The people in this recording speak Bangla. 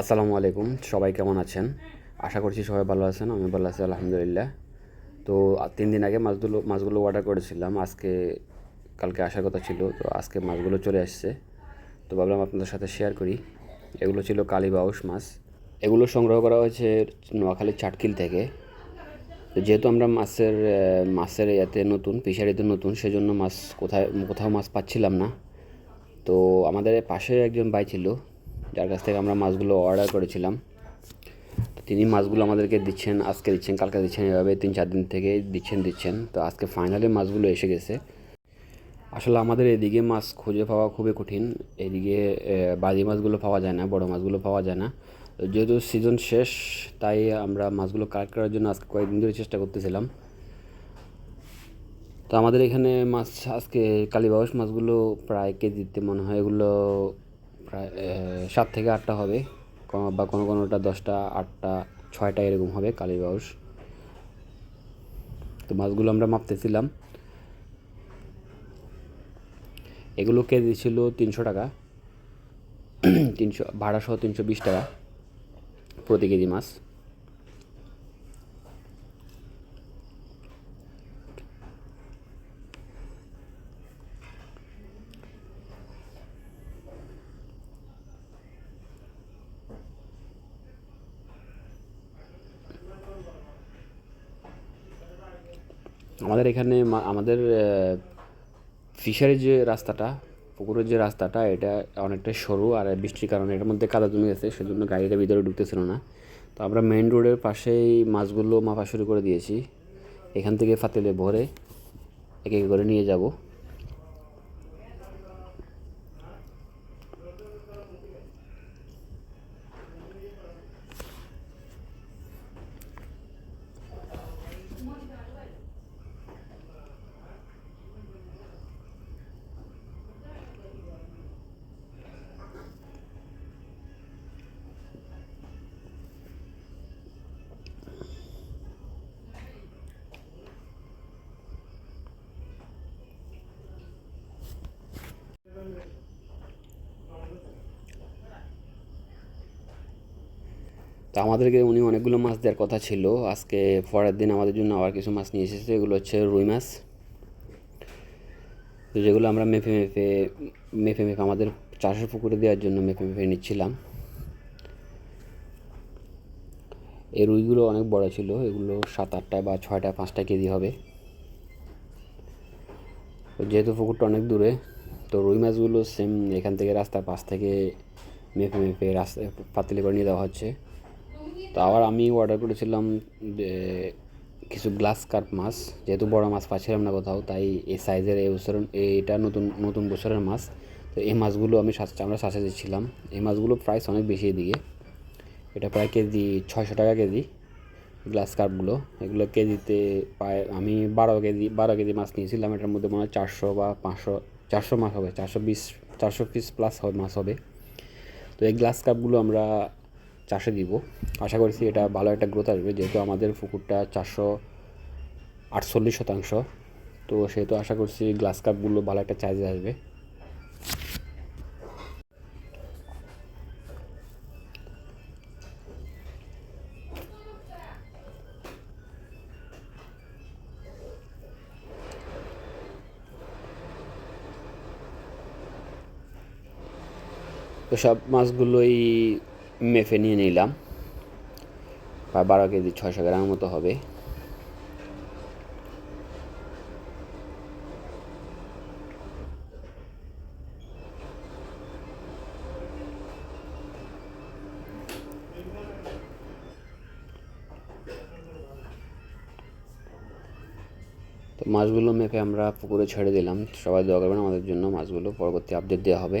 আসসালামু আলাইকুম, সবাই কেমন আছেন? আশা করছি সবাই ভালো আছেন, আমি ভালো আছি, আলহামদুলিল্লাহ। তো তিন দিন আগে মাছগুলো মাছগুলো অর্ডার করেছিলাম, আজকে, কালকে আসার কথা ছিল, তো আজকে মাছগুলো চলে আসছে। তো ভাবলাম আপনাদের সাথে শেয়ার করি। এগুলো ছিল কালী কালীবাউস মাছ। এগুলো সংগ্রহ করা হয়েছে নোয়াখালীর চাটকিল থেকে। যেহেতু আমরা মাছের মাছের এতে নতুন ফিশারিতে নতুন, সেজন্য মাছ কোথায়, কোথাও মাছ পাচ্ছিলাম না। তো আমাদের পাশে একজন ভাই ছিল যার কাছ থেকে আমরা মাছগুলো অর্ডার করেছিলাম। তিনি মাছগুলো আমাদেরকে দিচ্ছেন, আজকে দিচ্ছেন, কালকে দিচ্ছেন, এভাবে তিন চার দিন থেকে দিচ্ছেন দিচ্ছেন। তো আজকে ফাইনালি মাছগুলো এসে গেছে। আসলে আমাদের এদিকে মাছ খুঁজে পাওয়া খুবই কঠিন। এদিকে বাজি মাছগুলো পাওয়া যায় না, বড় মাছগুলো পাওয়া যায় না। যেহেতু সিজন শেষ, তাই আমরা মাছগুলো কালেক্ট করার জন্য আজকে কয়েকদিন ধরে চেষ্টা করতেছিলাম। তো আমাদের এখানে মাছ, আজকে কালীবাউস মাছগুলো প্রায় কেজিতে মনে হয় এগুলো প্রায় সাত থেকে আটটা হবে। বা কোনো কোনোটা দশটা, আটটা, ছয়টা এরকম হবে কালীবাউস তো মাছগুলো আমরা মাপতেছিলাম। এগুলো কেজি ছিল তিনশো টাকা। তিনশো, ভাড়া সহ তিনশো বিশ টাকা প্রতি কেজি মাছ। আমাদের এখানে আমাদের ফিশারির যে রাস্তাটা, পুকুরের যে রাস্তাটা, এটা অনেকটা সরু আর বৃষ্টির কারণে এটার মধ্যে কাদা জমে গেছে, সেজন্য গাড়িটা ভিতরে ঢুকতেছিল না। তো আমরা মেইন রোডের পাশেই মাছগুলো মাপা শুরু করে দিয়েছি। এখান থেকে ফাতেলে ভরে এক এক করে নিয়ে যাব। তো আমাদেরকে উনি অনেকগুলো মাছ দেওয়ার কথা ছিল। আজকে পরের দিন আমাদের জন্য আবার কিছু মাছ নিয়ে এসেছে। এগুলো হচ্ছে রুই মাছ। তো যেগুলো আমরা মেপে মেপে মেপে মেপে আমাদের চাষের পুকুরে দেওয়ার জন্য মেপে মেপে নিচ্ছিলাম। এই রুইগুলো অনেক বড় ছিল। এগুলো সাত আটটায় বা ছয়টা, পাঁচটা কেজি হবে। যেহেতু পুকুরটা অনেক দূরে তো রুই মাছগুলো সেম এখান থেকে রাস্তার পাশ থেকে মেপে মেপে রাস্তায় পাতলি করে নিয়ে দেওয়া হচ্ছে। তো আবার আমি অর্ডার করেছিলাম কিছু গ্লাস কার্প মাছ। যেহেতু বড় মাছ পাচ্ছিলাম না কোথাও, তাই এই সাইজের এই বছর এটা নতুন নতুন বছরের মাছ। তো এই মাছগুলো আমি আমরা সাথে দিচ্ছিলাম। এই মাছগুলো প্রাইস অনেক বেশি এদিকে। এটা প্রায় কেজি, ছয়শো টাকা কেজি। গ্লাস কার্পগুলো এগুলো কেজিতে প্রায় আমি বারো কেজি বারো কেজি মাছ নিয়েছিলাম, এটার মধ্যে মনে হয় চারশো বা পাঁচশো, চারশো মাছ হবে, চারশো বিশ, চারশো পিস প্লাস হবে মাছ হবে। তো এই গ্লাস কাপগুলো আমরা চাষে দিব। আশা করছি এটা ভালো একটা গ্রোথ আসবে, যেহেতু আমাদের পুকুরটা চারশো আটচল্লিশ শতাংশ। তো সেহেতু আশা করছি গ্লাস কাপগুলো ভালো একটা চার্জে আসবে। তো সব মাছগুলোই মেপে নিয়ে নিলাম। প্রায় বারো কেজি, ছয়শো গ্রামের মতো হবে। তো মাছগুলো মেপে আমরা পুকুরে ছেড়ে দিলাম। সবাই দোয়া করবেন আমাদের জন্য মাছগুলো। পরবর্তী আপডেট দেওয়া হবে।